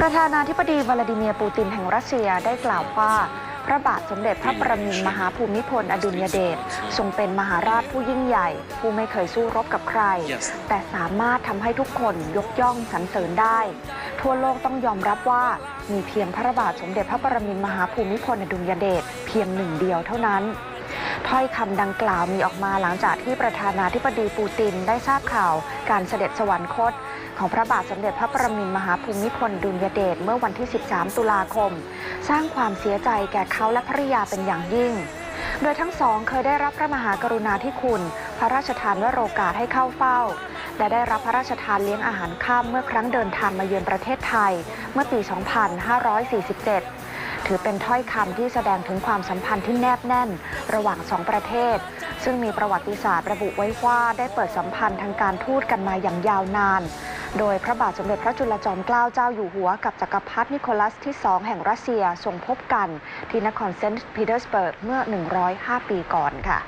ประธานาธิบดีวลาดิเมียร์ปูตินแห่งรัสเซียได้กล่าวว่า พระบาทสมเด็จพระประมินทรมหาภูมิพลอดุลยเดชทรงเป็นมหาราชผู้ยิ่งใหญ่ ผู้ไม่เคยสู้รบกับใคร Yes. แต่สามารถทำให้ทุกคนยกย่องสรรเสริญได้ ทั่วโลกต้องยอมรับว่ามีเพียงพระบาทสมเด็จพระประมินทรมหาภูมิพลอดุลยเดชเพียงหนึ่งเดียวเท่านั้นถ้อยคำดังกล่าวมีออกมาหลังจากที่ประธานาธิบดีปูตินได้ทราบข่าวการเสด็จสวรรคต ของพระบาทสมเด็จพระประมินมหาภูมิพลดุลยเดชเมื่อวันที่ 13 ตุลาคม สร้างความเสียใจแก่เขาและภริยาเป็นอย่างยิ่ง โดยทั้งสองเคยได้รับพระมหากรุณาธิคุณ พระราชทานวโรกาสให้เข้าเฝ้า และได้รับพระราชทานเลี้ยงอาหารค่ำเมื่อครั้งเดินทางมาเยือนประเทศไทย เมื่อปี 2547ถือเป็นถ้อยคำที่แสดงถึงความสัมพันธ์ที่แนบแน่น ระหว่างสองประเทศ ซึ่งมีประวัติศาสตร์ระบุไว้ว่าได้เปิดสัมพันธ์ทางการทูตกันมาอย่างยาวนาน โดยพระบาทสมเด็จพระจุลจอมเกล้าเจ้าอยู่หัวกับจักรพรรดินิโคลัสที่ 2 แห่งรัสเซียทรงพบกันที่นครเซนต์ปีเตอร์สเบิร์กเมื่อ 105 ปีก่อนค่ะ